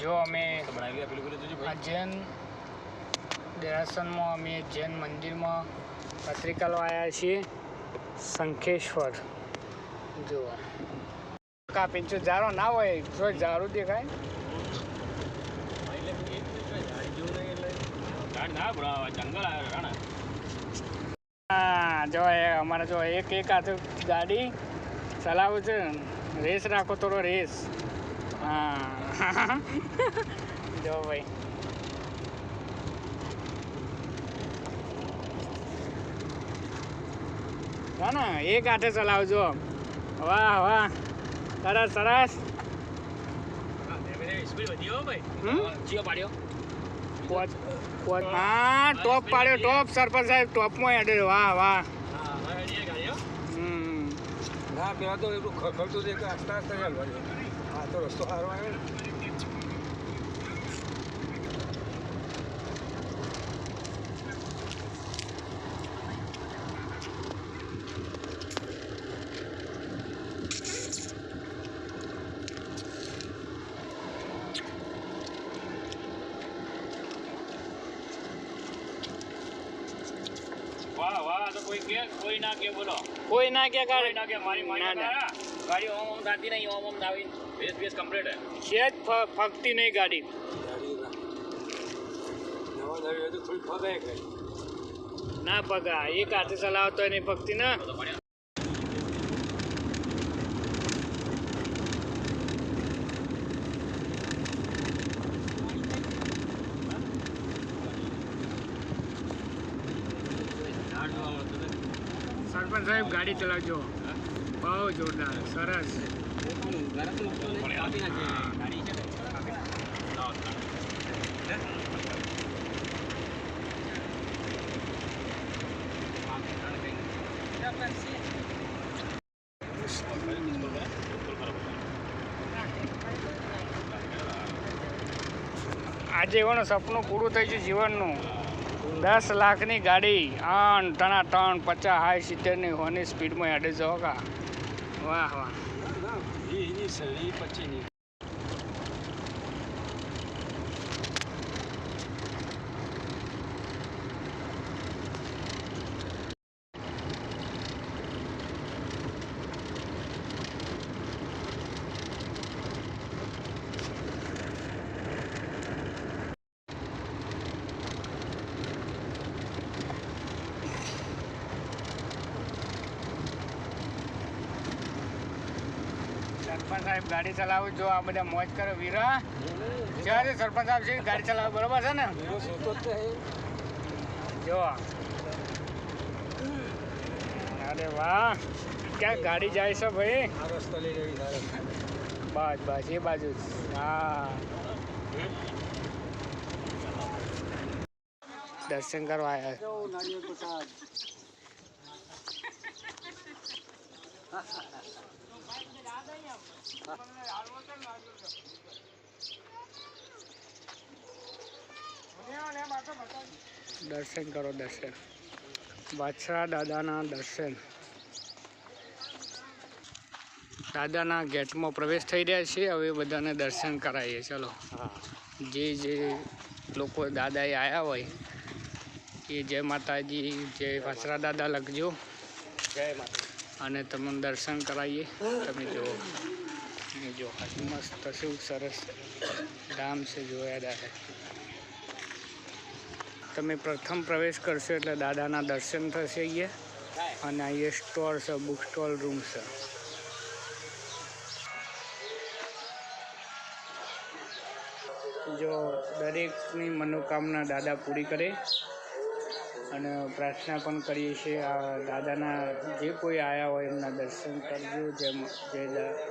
જો અમે જૈન દેરાસનમાં, અમે જૈન મંદિરમાં પત્રિકા આવ્યા છીએ. શંખેશ્વર. જુઓ. કાપી જો ઝાડો ના હોય, જો ઝાડું દેખાય. હા, જો અમારે જો એક એક હાથે ગાડી ચલાવું છે. રેસ રાખો થોડો રેસ. હા. જો ભાઈ ના ના આઠે ચલાવજો. વાહ વાહ. સરસ સરસ. હા, ટોપ પાડ્યો, ટોપ, સરપંચ સાહેબ, ટોપમાં હેડે વાહ વાહ. ના, પેલા તો એટલું ખખડતું છે કે તો રસ્તો સારો વાહ વાહ તો કોઈ કે કોઈ ના કે બોલો. કોઈ ના કે કાઢે ના કે મારી મારી ના. ગાડી ઓમ ઓમ નહીં ઓમ ઓમ થાવી. બેસ બેસ કમ્પ્લીટ હે. છે જ ફગતી નહીં ગાડી. ના. પગા એક હાથે ચલાવતો નહીં ફકતી ના તો પડ્યા સરપંચ સાહેબ ગાડી ચલાવજો. બહુ જોરદાર સરસ. આજે એવાનું સપનું પૂરું થઈ ગયું જીવનનું. દસ લાખની ગાડી આન ટણા ટણ પચાસ હાઈ સિત્તેરની હોની સ્પીડમાં હેડે જાઓ કા. વાહ વાહ. સરપંચ સાહેબ ગાડી ચલાવું, જો આ બધા મોજ કરે, વીરા. જ્યારે સરપંચ સાહેબ છે ગાડી ચલાવો, બરોબર છે ને? જો અરે વાહ, ક્યાં ગાડી જાય છે ભાઈ? બસ બસ, એ બાજુ હા. દર્શન કરવા આવ્યા નારિયેળ પ્રસાદ દર્શન કરો દર્શન. વાછરા દાદાના દર્શન. દાદાના ગેટમાં પ્રવેશ થઈ રહ્યા છે હવે બધાને દર્શન કરાવીએ. ચલો. જે જે લોકો દાદાએ આવ્યા હોય એ જય માતાજી જય વાછરા દાદા લખજો. જય માતા અને તમને દર્શન કરાવીએ. તમે જુઓ. જો મસ્ત શું સરસ ધામ છે જોયા દાદા તમે પ્રથમ પ્રવેશ કરશો એટલે દાદાના દર્શન થશે અહીંયા અને અહીંયા સ્ટોર છે બુક સ્ટોલ રૂમ છે જો દરેકની મનોકામના દાદા પૂરી કરે અને પ્રાર્થના પણ કરીએ છીએ આ દાદાના જે કોઈ આવ્યા હોય એમના દર્શન કરજો, જેમ જે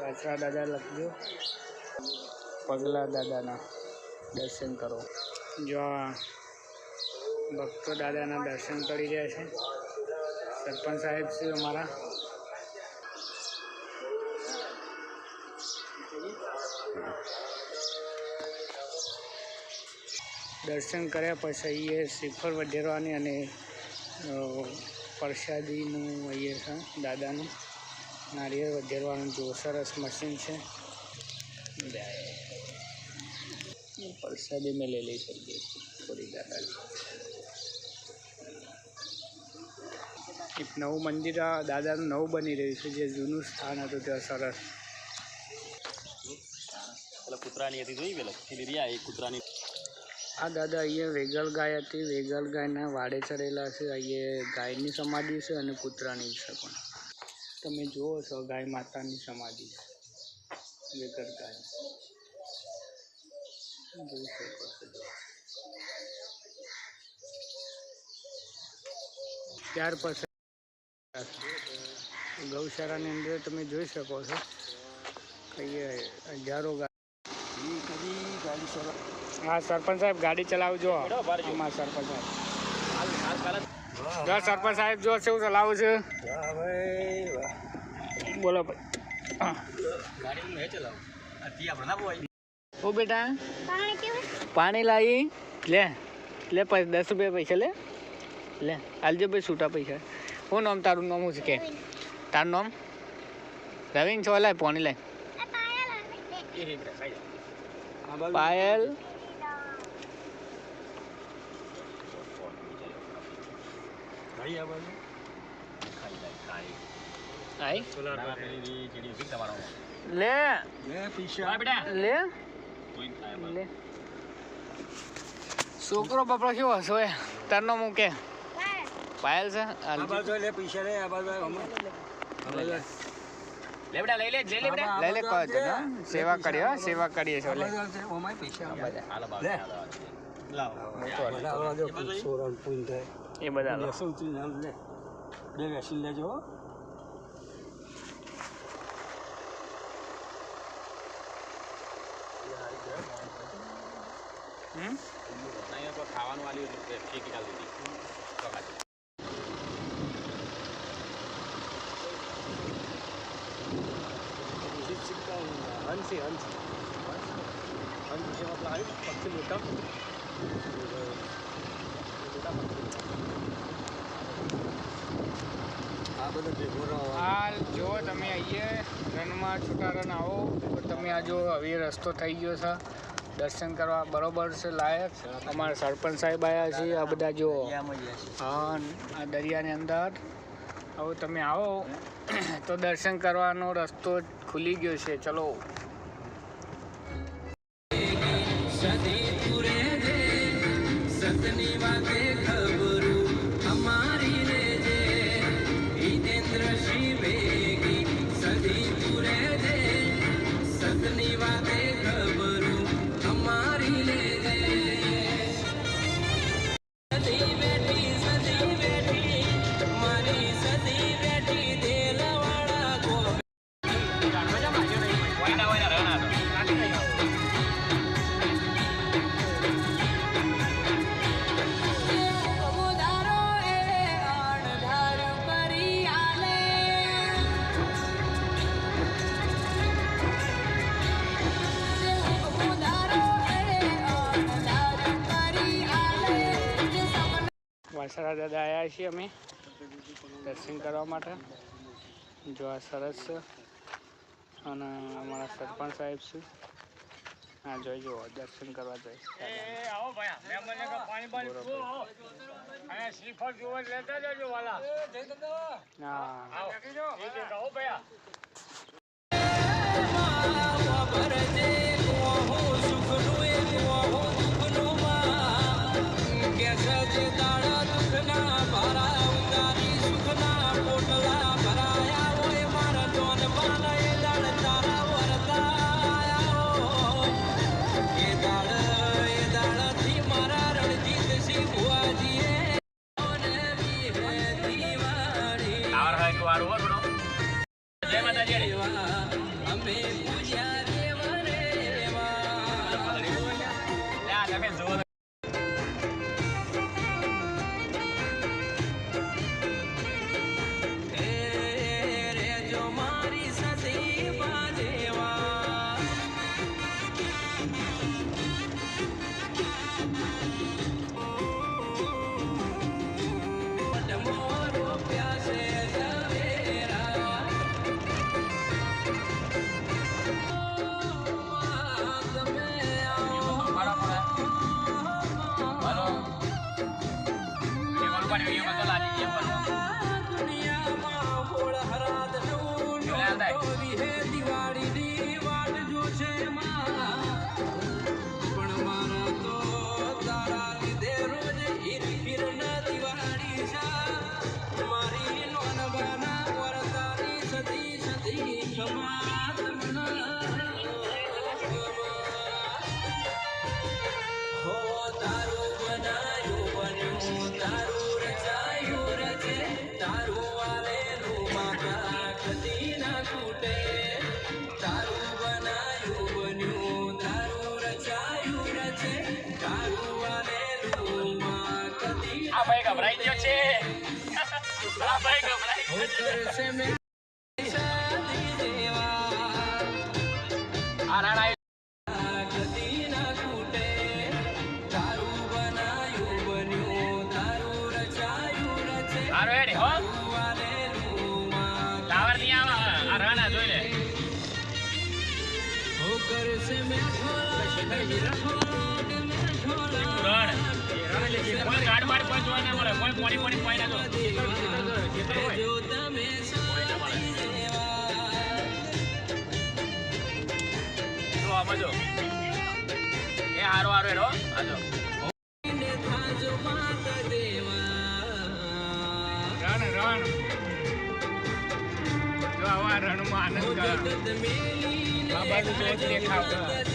વાછરા દાદા લખજો. પગલા દાદાના દર્શન કરો. જો ભક્તો દાદાના દર્શન કરી રહ્યા છે. સરપંચ સાહેબ છે અમારા. દર્શન કર્યા પછી એ શ્રીફળ વઢેરવાની અને પ્રસાદીનું અહીંયા છે, દાદાનું નારિયેળ વધેરવાનું જો સરસ મશીન છે. પ્રસાદી મેં લઈ લઈ શકીએ થોડી દાદા એક નવું મંદિર દાદાનું નવું બની રહ્યું છે, જે જૂનું સ્થાન હતું, ત્યાં સરસ. પેલા કૂતરાની હતી જોઈ પેલા? ખીલી રહ્યા, એ કૂતરાની. આ દાદા અહીંયા વેગલ ગાય હતી. વેગલ ગાયના વાડે ચડેલા છે. અહીંયા ગાયની સમાધિ છે અને કૂતરાની છે પણ. તમે જુઓ છો, ગાય માતાની સમાધિ છે. વેગલ ગાય. જોઈ શકો ત્યાર પછી ગૌશાળાની અંદર તમે જોઈ શકો છો. કહીએ હજારો ગાય હા, સરપંચ સાહેબ, ગાડી ચલાવજો. જો. સરપંચ સાહેબ. જો સરપંચ સાહેબ, જો શું ચલાવું છે? બોલો ભાઈ. હા. હું હે ઓ બેટા. પાણી લાવી. લે લે દસ રૂપિયા પૈસા લે. લે, આલજો ભાઈ, છૂટા પૈસા. શું નામ તારું? નામ શું છે કે? તારું નામ? રવિન છો લાય પાણી લાય પાયલ લે લે. પૈસા હા બેટા લે. કોઈ ખાય બસ લે. છોકરો બપરો કેવો હશે એ તારું મૂકે પાયલ છે? આ. બાજુ લે પૈસા લે આ બાજુ લઈ લે લઈ લઈ લે કહો સેવા કરીએ હો, સેવા કરીએ છો લે ઓમાય પૈસા આ બધા. હાલ લે. એ બધા બે લેજો હો. હમ? અહીંયા તો ખાવાનું વાલી ફેંકી તો ખાધી. હંસી હંસી હંસ જેવા પેલા આવ્યું રહો હાલ જો તમે અહીંયા રનમાં છૂટા રન આવો, તો તમે આ જો હવે રસ્તો થઈ ગયો છે. દર્શન કરવા બરોબર છે, લાયક. અમારા સરપંચ સાહેબ આવ્યા છે, આ બધા જો આ દરિયાની અંદર. હવે તમે આવો. તો દર્શન કરવાનો રસ્તો ખુલી ગયો છે. ચલો. વાસણા દાદા આવ્યા છીએ અમે દર્શન કરવા માટે. જો આ સરસ છે. અને અમારા સરપંચ સાહેબ છે. હા જોઈ જુઓ દર્શન કરવા જાય આવો bebo. ગભરાઈ ગયો છે આ ભાઈ ગભરાઈ ગયો છે. પોણી પોણી જો એ હારો હારો હેડો આ રણ રણ જો આવા રણમાં આનંદ કરો. બાજુ દેખાવ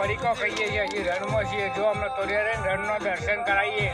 પરીકો કહીએ છીએ હજી રણમાં છીએ. જો અમને તોડ્યા રહીને રણનો દર્શન કરાવીએ.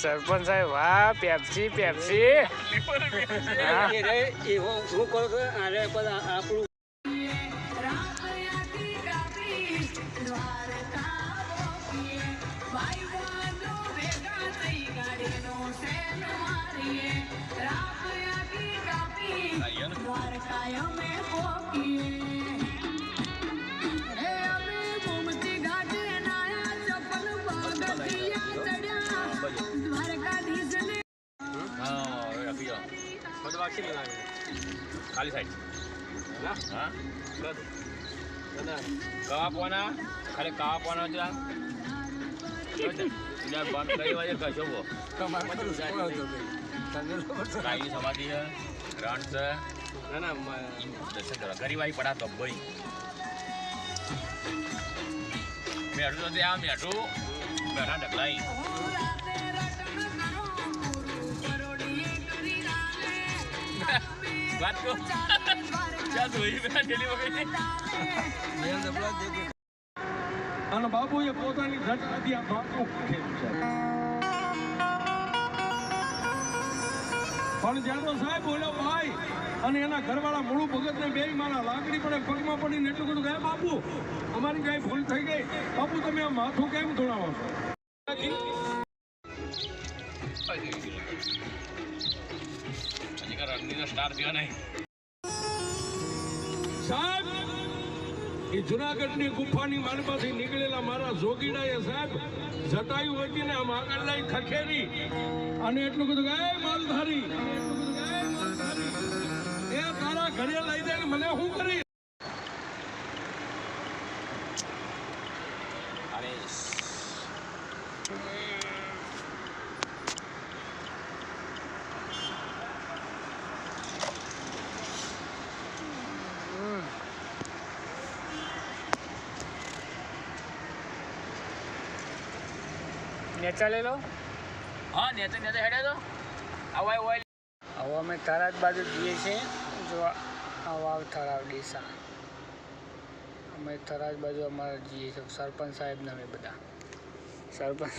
સરપંચ સાહેબ વાહ પેપ્સી પેપ્સી હા. રાત જાઓ. ખાલી સાઈડ હા? કવા પોના ખાલી કવા પોના છે. બંધ વાજે કશો કાઈ સમાધિ છે રણ છે. દર્શન કરો ગરીબ આવી પડા તો ભાઈ. મેઠું તો ત્યાં મેઠું. મેઠા ઢગલાઈ. વાત કહું જોઈ અને અને એ પોતાની ધટ હતી આ બાપુ ખેલ છે. પણ જ્યાં સાહેબ બોલ્યો ભાઈ અને એના ઘરવાળા મૂળું ભગતને બે મારા લાકડી પડે પગમાં પડીને એટલું બધું કહે બાપુ અમારી કઈ ભૂલ થઈ ગઈ. બાપુ તમે આ માથું કેમ ધોળાવો છો? સાહેબ, એ જુનાગઢની ગુફાની માનમાંથી નીકળેલા મારા જોગીડાએ સાહેબ જટાયુ ને આમ આગળ લઈ ખખેરી. અને એટલું બધું ગાય માલધારી "એ તારા ઘરે લઈ જાય મને શું કરી? નેચા લઈ લો. હા નેચે નેચે હેડે તો. ઓઇલ હવે અમે થરાદ બાજુ જઈએ છીએ. જો આ વાવ થરાદ ડીસા અમે થરાદ બાજુ અમારે જઈએ છીએ. સરપંચ સાહેબને અમે બધા. સરપંચ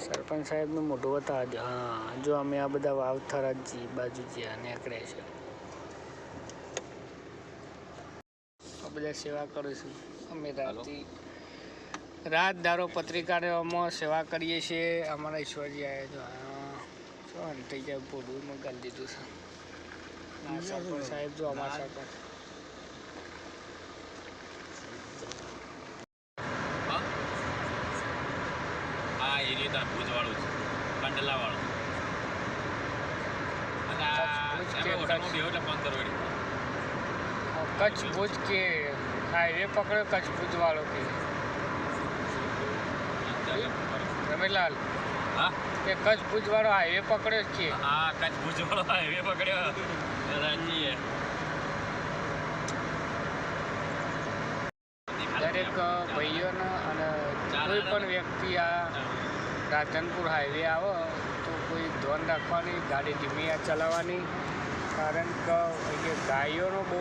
સરપંચ સાહેબનું મોઢું હતા દો. હા જો અમે આ બધા વાવ થરાદ જી બાજુ જ્યાં નીકળે છે. આ બધા સેવા કરીશું. અમે રાતથી રાત દારો પત્રિકાઓમાં સેવા કરીએ છીએ. અમારા ઈશ્વરજી આવ્યા તો શું અંતે જાય બોડું કરી દીધું છે. સરપંચ સાહેબ જો અમારા સરપંચ. આ એરિયા તો ભુજવાળું છે. કંડલાવાળું. ભુજ કે હા. કચ્છ? ભુજ કે હાઈવે પકડ્યો કચ્છ ભુજ વાળો કે. રમેલાલ. હા? કે કચ્છ ભુજ વાળો હાઈવે પકડ્યો કે હા કચ્છ ભુજવાળો હાઈવે પકડ્યો. દરેક ભાઈઓને અને કોઈ પણ વ્યક્તિ આ રાધનપુર હાઈવે આવે તો કોઈ ધોન રાખવાની ગાડી ધીમી આ ચલાવવાની. કારણ કે ગાયોનો બહુ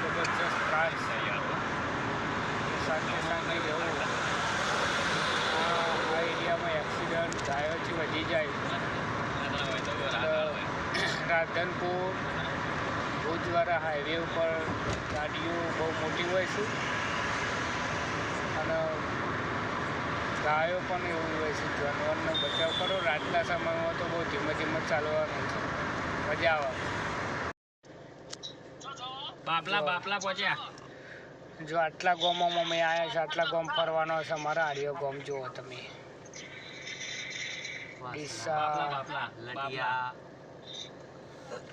જબરજસ્ત ત્રાસ છે સાથે સાથે આ એરિયામાં એક્સિડન્ટ ગાયોથી વધી જાય. રાધનપુર ભુજવાળા હાઈવે ઉપર ગાડીઓ બહુ મોટી હોય છે. અને ગાયો પણ એવું હોય છે જાનવરનો બચાવ કરો. રાતના સમયમાં તો બહુ ધીમે ધીમે ચાલવાનું છે. મજા આવે. બાપલા બાપલા પહોંચ્યા. જો આટલા ગામોમાં અમે આવ્યા છે આટલા ગામ ફરવાનો છે મારા આડિયો ગામ જુઓ તમે. ડીસા લટિયા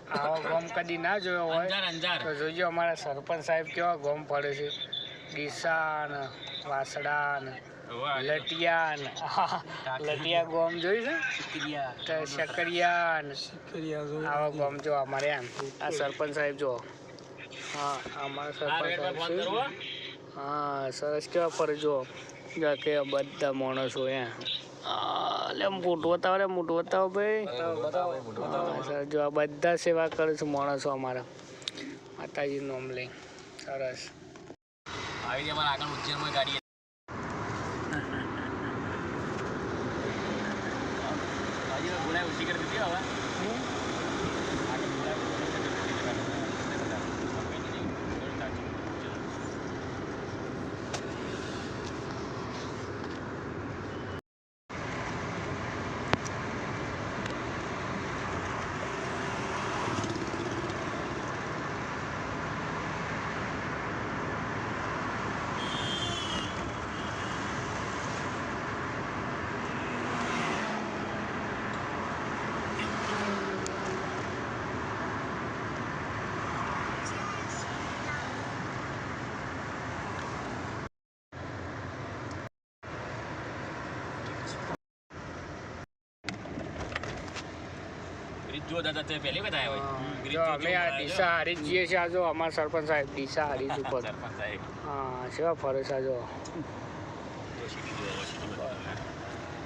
આવો ગોમ કદી ના જોયો હોય અંજાર અંજાર. તો જોજો અમારા સરપંચ સાહેબ કેવા ગોમ ફરે છે. ડીસા ને વાસડા ને વાહ. લટિયા લટિયા ગોમ જોયું છે? તો શકરિયા આવા ગોમ જો અમારે એમ. આ સરપંચ સાહેબ જો. હા અમારા સરપંચ સાહેબ હા સરસ કેવા ફરે જો. જો કે બધા માણસો એમ. લે મોટું બતાવો રે મોટું જો આ બધા સેવા કરે છે માણસો અમારા. માતાજી નોમ લઈ. સરસ. આવી આગળ ઉજ્જૈનમાં ગાડી હજી તો બોલાય ઉછી કરી દીધી હવે આગળ બોલાય ઉછી કરી દીધી. બ્રિજ જો દાદા તે પહેલી વખત આવ્યા હોય જો અમે આ ડીસા હારી જઈએ છીએ આ જો અમારા સરપંચ સાહેબ ડીસા હારી જ ઉપર હા સેવા ફરે છે જો.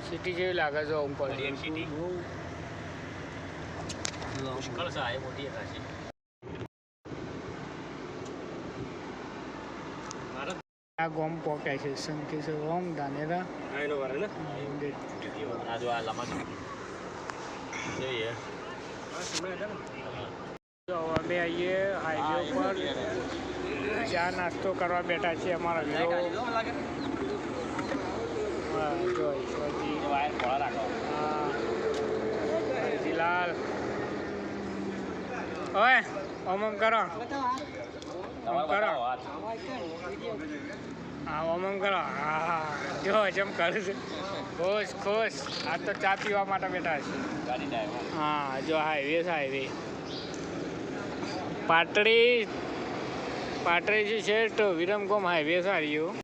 સિટી જેવી લાગે છે ઉપર હરિયર છે આ મોટી એક આ ગોમ પોકાય છે શંકેશ્વર ગોમ ધાનેરા. આ જો આ લમણ જોઈએ. તો અમે આવીએ હાઈવે ઉપર. ચા નાસ્તો કરવા બેઠા છીએ અમારા વીરો હા જો ઈશ્વરજી. હા હરજીલાલ. ઓય ઓમ ઓમ કરો. કરો. હા, ઓમ ઓમ કરો. હા, જો, જેમ કરું છું. ખુશ ખુશ. આ તો ચા પીવા માટે બેઠા છે. હા, જો હાઈવે છે હાઈવે પાટડી પાટડી છે, તો વિરમગોમ હાઈવે સારી